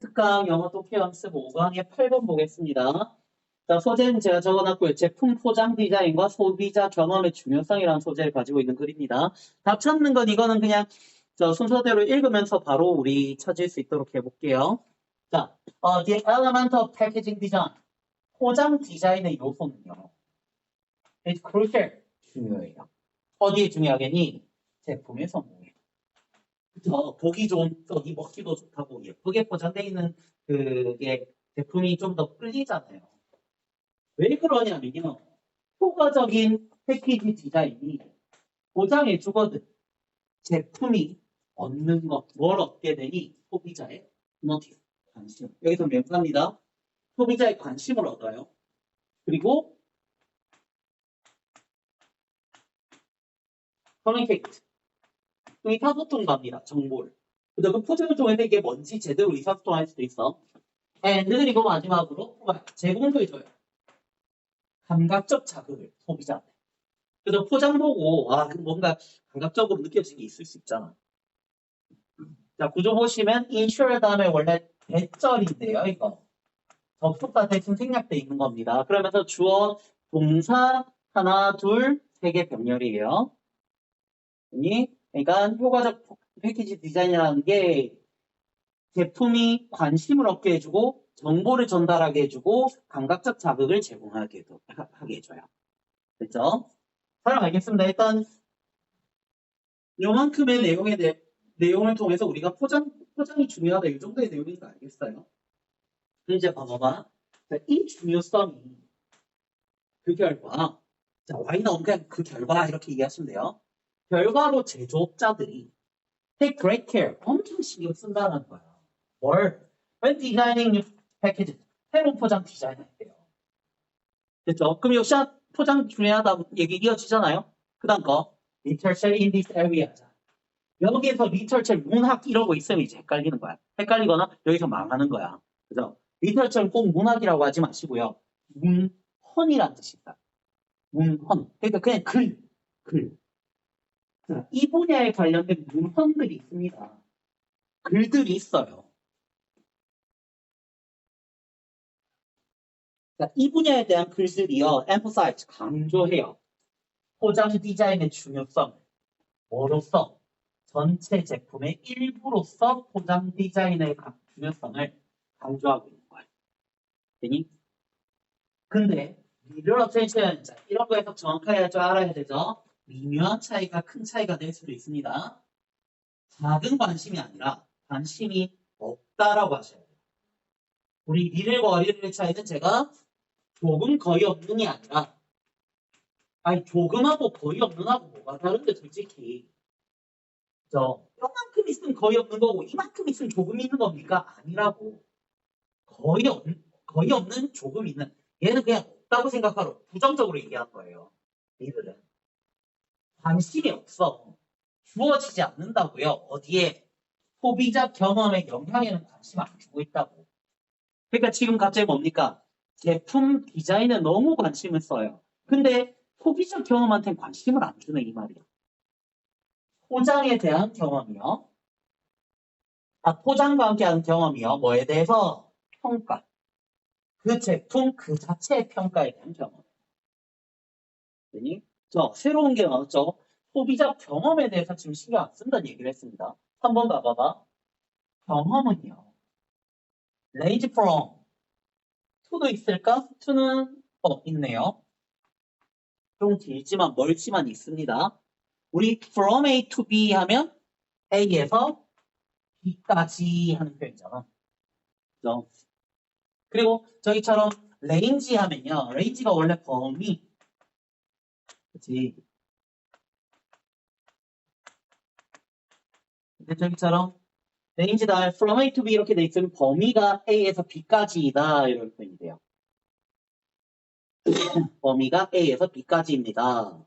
특강 영어 연습 5강의 8번 보겠습니다. 자, 소재는 제가 적어놨고요. 제품 포장 디자인과 소비자 경험의 중요성이라는 소재를 가지고 있는 글입니다. 답 찾는 건 이거는 그냥 저 순서대로 읽으면서 바로 우리 찾을 수 있도록 해볼게요. 자, 어, the element of packaging design. 포장 디자인의 요소는요. It's crucial. 중요해요. 어디에 중요하겠니? 제품의 성공에. 그쵸? 보기 좋은 떡이 먹기도 좋다고 예쁘게 포장되어 있는 그게 제품이 좀더 끌리잖아요. 왜 그러냐면요. 효과적인 패키지 디자인이 보장해 주거든. 제품이 얻는 것, 뭘 얻게 되니? 소비자의 모티브, 관심. 여기서 명사입니다. 소비자의 관심을 얻어요. 그리고 커뮤니케이트. 의사소통 갑니다. 정보를. 그다음 그 포장을 통해서 이게 뭔지 제대로 의사소통할 수도 있어. and 그리고 마지막으로 제공도 해줘요. 감각적 자극을 소비자한테. 그래서 포장 보고 아 뭔가 감각적으로 느껴지는 게 있을 수 있잖아. 자 구조 보시면 ensure 다음에 원래 대절인데요. 이거 접속사 대신 생략돼 있는 겁니다. 그러면서 주어 동사 하나 둘 세 개 병렬이에요. 아니, 그러니까 효과적 패키지 디자인이라는 게 제품이 관심을 얻게 해주고 정보를 전달하게 해주고 감각적 자극을 제공하게 해줘요. 됐죠? 잘 알겠습니다. 일단 요만큼의 내용에 대해 내용을 통해서 우리가 포장 포장이 중요하다 이 정도의 내용인 거 알겠어요? 이제 봐봐봐. 자, 이 중요성이 그 결과 자 y 나오면 그냥 그 결과 이렇게 이해하시면 돼요. 결과로 제조업자들이 take great care, 엄청 신경 쓴다는 거야. 뭘? When designing new package, 새로운 포장 디자인할 때요. 됐죠? 그럼 역시 포장 중요하다 얘기 이어지잖아요. 그 다음 거, literature in this area. 자, 여기에서 literature 문학 이러고 있으면 이제 헷갈리는 거야. 헷갈리거나 여기서 망하는 거야. 그죠? literature 꼭 문학이라고 하지 마시고요. 문헌이라는 뜻입니다. 문헌. 그러니까 그냥 글, 글. 자, 이 분야에 관련된 문헌들이 있습니다. 글들이 있어요. 자, 이 분야에 대한 글들이요, emphasize, 강조해요. 포장 디자인의 중요성, 뭐로서? 전체 제품의 일부로서 포장 디자인의 각 중요성을 강조하고 있는 거예요. 되니? 근데, 미러 어텐션, 자, 이런 거에서 정확하게 할줄 알아야 되죠? 미묘한 차이가 큰 차이가 될 수도 있습니다. 작은 관심이 아니라 관심이 없다라고 하셔야 돼요. 우리 리를과 어리를 차이는 제가 조금 거의 없는이 아니라 아니 조금하고 거의 없는하고 뭐가 다른데 솔직히 저 요만큼 있으면 거의 없는 거고 이만큼 있으면 조금 있는 겁니까? 아니라고 거의 없 거의 없는 조금 있는 얘는 그냥 없다고 생각하러 부정적으로 얘기한 거예요. 리를은 관심이 없어. 주어지지 않는다고요. 어디에? 소비자 경험의 영향에는 관심 안 주고 있다고. 그러니까 지금 갑자기 뭡니까? 제품 디자인에 너무 관심을 써요. 근데 소비자 경험한테는 관심을 안 주네 이 말이야. 포장에 대한 경험이요. 아, 포장과 함께하는 경험이요. 뭐에 대해서? 평가. 그 제품 그 자체의 평가에 대한 경험. 저 새로운 게 나왔죠. 소비자 경험에 대해서 지금 신경 안 쓴다는 얘기를 했습니다. 한번 봐봐봐. 경험은요. range from to도 있을까? to는 어 있네요. 좀 길지만 멀지만 있습니다. 우리 from A to B 하면 A에서 B까지 하는 표현이잖아. 그죠? 그리고 저기처럼 range 하면요. range가 원래 범위 그치? 근데 저기처럼 다음에 from A to B 이렇게 돼 있으면 범위가 A에서 B까지이다 이런 표현이 돼요. 범위가 A에서 B까지입니다.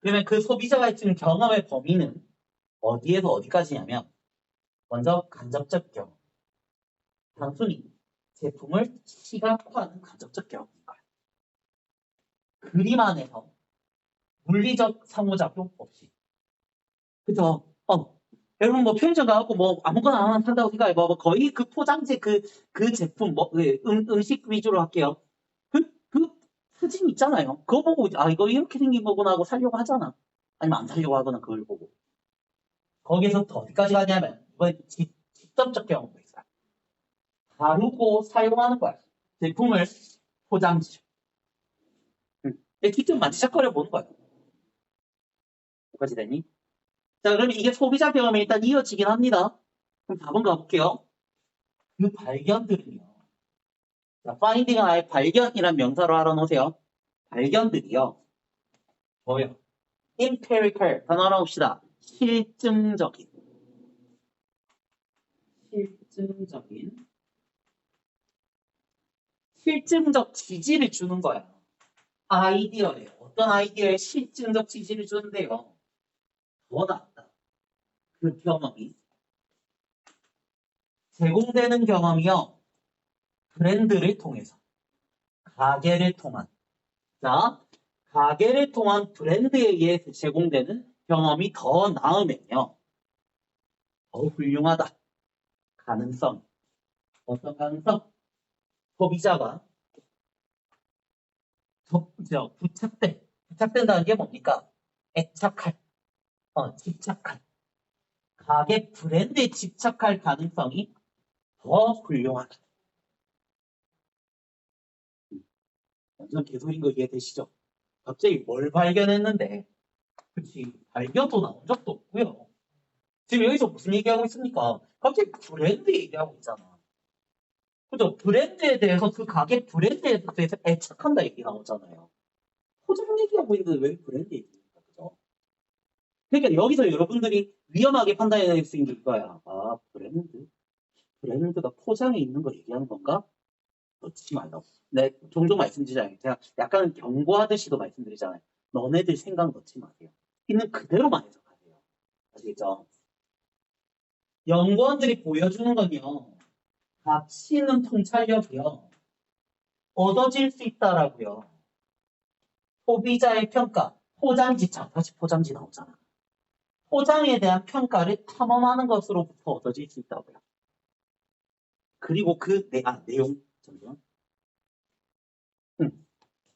그러면 그 소비자가 있는 경험의 범위는 어디에서 어디까지냐면 먼저 간접적 경험. 단순히 제품을 시각화하는 간접적 거예요. 그림 안에서 물리적 상호작용 없이. 그죠? 어, 여러분 뭐 편의점 가갖고 뭐 아무거나 하나 산다고 생각해 봐. 뭐 거의 그 포장재 그, 그 제품, 뭐, 그 음, 음식 위주로 할게요. 그, 그 사진 있잖아요. 그거 보고, 아, 이거 이렇게 생긴 거구나 하고 살려고 하잖아. 아니면 안 살려고 하거나 그걸 보고. 더 어디까지 가냐면, 이번에 직- 직접적 경험도 있어요. 다루고 사용하는 거야. 제품을 포장지. 응. 직접 만지작거려 보는 거야. 여기까지 되니? 자, 그러면 이게 소비자 경험에 일단 이어지긴 합니다. 그럼 답은 가볼게요. 그 발견들은요. 자, finding은 아예 발견이란 명사로 알아놓으세요. 발견들이요. 뭐요? empirical. 단어 알아봅시다. 실증적인. 실증적인. 실증적 지지를 주는 거야. 아이디어예요. 어떤 아이디어에 실증적 지지를 주는데요. 더 낫다. 그 경험이. 제공되는 경험이요. 브랜드를 통해서. 가게를 통한. 자, 가게를 통한 브랜드에 의해 제공되는 경험이 더 나으면요. 더 훌륭하다. 가능성. 어떤 가능성? 소비자가 저, 저, 부착된, 부착된다는 게 뭡니까? 애착할, 어, 집착할. 가게 브랜드에 집착할 가능성이 더 훌륭하다. 완전 개소리인 거 이해되시죠? 갑자기 뭘 발견했는데, 그치, 발견도 나온 적도 없고요. 지금 여기서 무슨 얘기하고 있습니까? 갑자기 브랜드 얘기하고 있잖아. 그죠? 브랜드에 대해서 그 가게 브랜드에 대해서 애착한다 얘기 나오잖아요. 포장 얘기하고 있는데 왜 브랜드 얘기입니까? 그죠? 그러니까 여기서 여러분들이 위험하게 판단해낼 수 있는 게 이거야. 아, 브랜드? 브랜드가 포장에 있는 거 얘기하는 건가? 넣지 말라고. 네, 종종 말씀드리잖아요. 제가 약간 경고하듯이도 말씀드리잖아요. 너네들 생각 넣지 마세요. 있는 그대로만 해석하세요. 아시겠죠? 연구원들이 보여주는 건요. 가치 있는 통찰력이요. 얻어질 수 있다라고요. 소비자의 평가, 포장지, 자, 다시 포장지 나오잖아. 포장에 대한 평가를 탐험하는 것으로부터 얻어질 수 있다고요. 그리고 그, 내, 아, 내용, 잠시만. 응.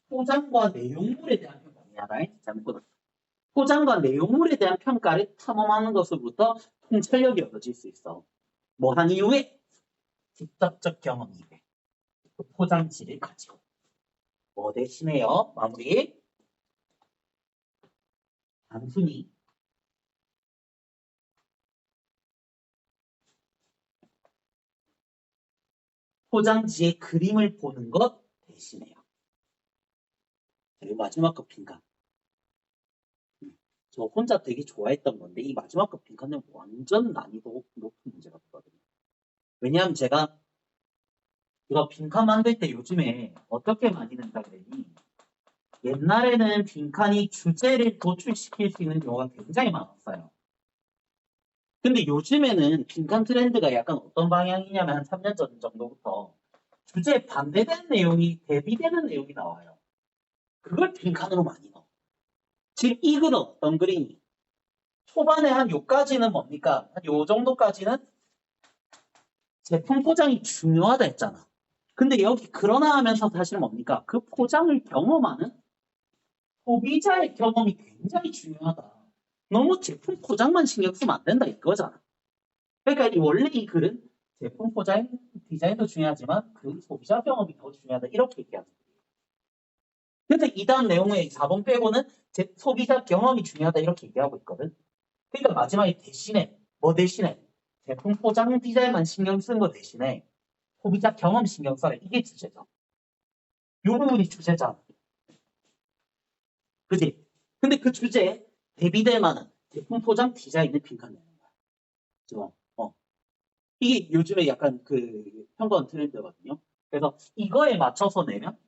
포장과 내용물에 대한 평가. 미안하다. 잘못 끊었어. 포장과 내용물에 대한 평가를 탐험하는 것으로부터 통찰력이 얻어질 수 있어. 뭐 한 이후에 직접적 경험 이외에 그 포장지를 가지고 뭐 대신에요? 마무리. 단순히 포장지의 그림을 보는 것 대신에요. 그리고 마지막 거 빈칸. 음, 저 혼자 되게 좋아했던 건데 이 마지막 거 빈칸은 완전 난이도 높은 문제가 되거든요. 왜냐하면 제가 이거 빈칸 만들 때 요즘에 어떻게 많이 낸다 그랬니? 옛날에는 빈칸이 주제를 도출시킬 수 있는 경우가 굉장히 많았어요. 근데 요즘에는 빈칸 트렌드가 약간 어떤 방향이냐면 한 3년 전 정도부터 주제에 반대되는 내용이 대비되는 내용이 나와요. 그걸 빈칸으로 많이 넣어. 지금 이 글은 어떤 글이니? 초반에 한 요까지는 뭡니까? 한 요 정도까지는 제품 포장이 중요하다 했잖아. 근데 여기 그러나 하면서 사실 뭡니까? 그 포장을 경험하는 소비자의 경험이 굉장히 중요하다. 너무 제품 포장만 신경 쓰면 안 된다 이거잖아. 그러니까 이 원래 이 글은 제품 포장 디자인도 중요하지만 그 소비자 경험이 더 중요하다 이렇게 얘기하는 거예요. 근데 이 다음 내용의 4번 빼고는 제 소비자 경험이 중요하다 이렇게 얘기하고 있거든. 그러니까 마지막에 대신에 뭐 대신에 제품 포장 디자인만 신경 쓰는 거 대신에 소비자 경험 신경 써라 이게 주제죠. 이 부분이 주제잖아. 그지? 근데 그 주제에 대비될 만한 제품 포장 디자인을 빈칸 내는 거야. 그죠? 어. 이게 요즘에 약간 그 평범한 트렌드거든요. 그래서 이거에 맞춰서 내면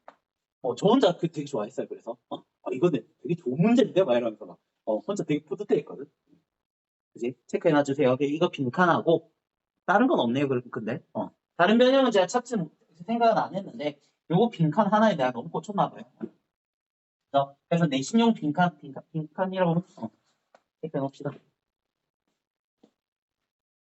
어, 저 혼자 그 되게 좋아했어요. 그래서 어, 아, 이거는 되게 좋은 문제인데 막 이러면서 막 어, 혼자 되게 뿌듯해했거든. 그지? 체크해놔 주세요. 이거 빈칸하고 다른 건 없네요. 그- 근데 어. 다른 변형은 제가 찾지 못- 생각은 안 했는데 요거 빈칸 하나에 내가 너무 꽂혔나 봐요. 그래서, 그래서 내 신용 빈칸 빈칸 빈칸이라고 어, 체크해 놓읍시다.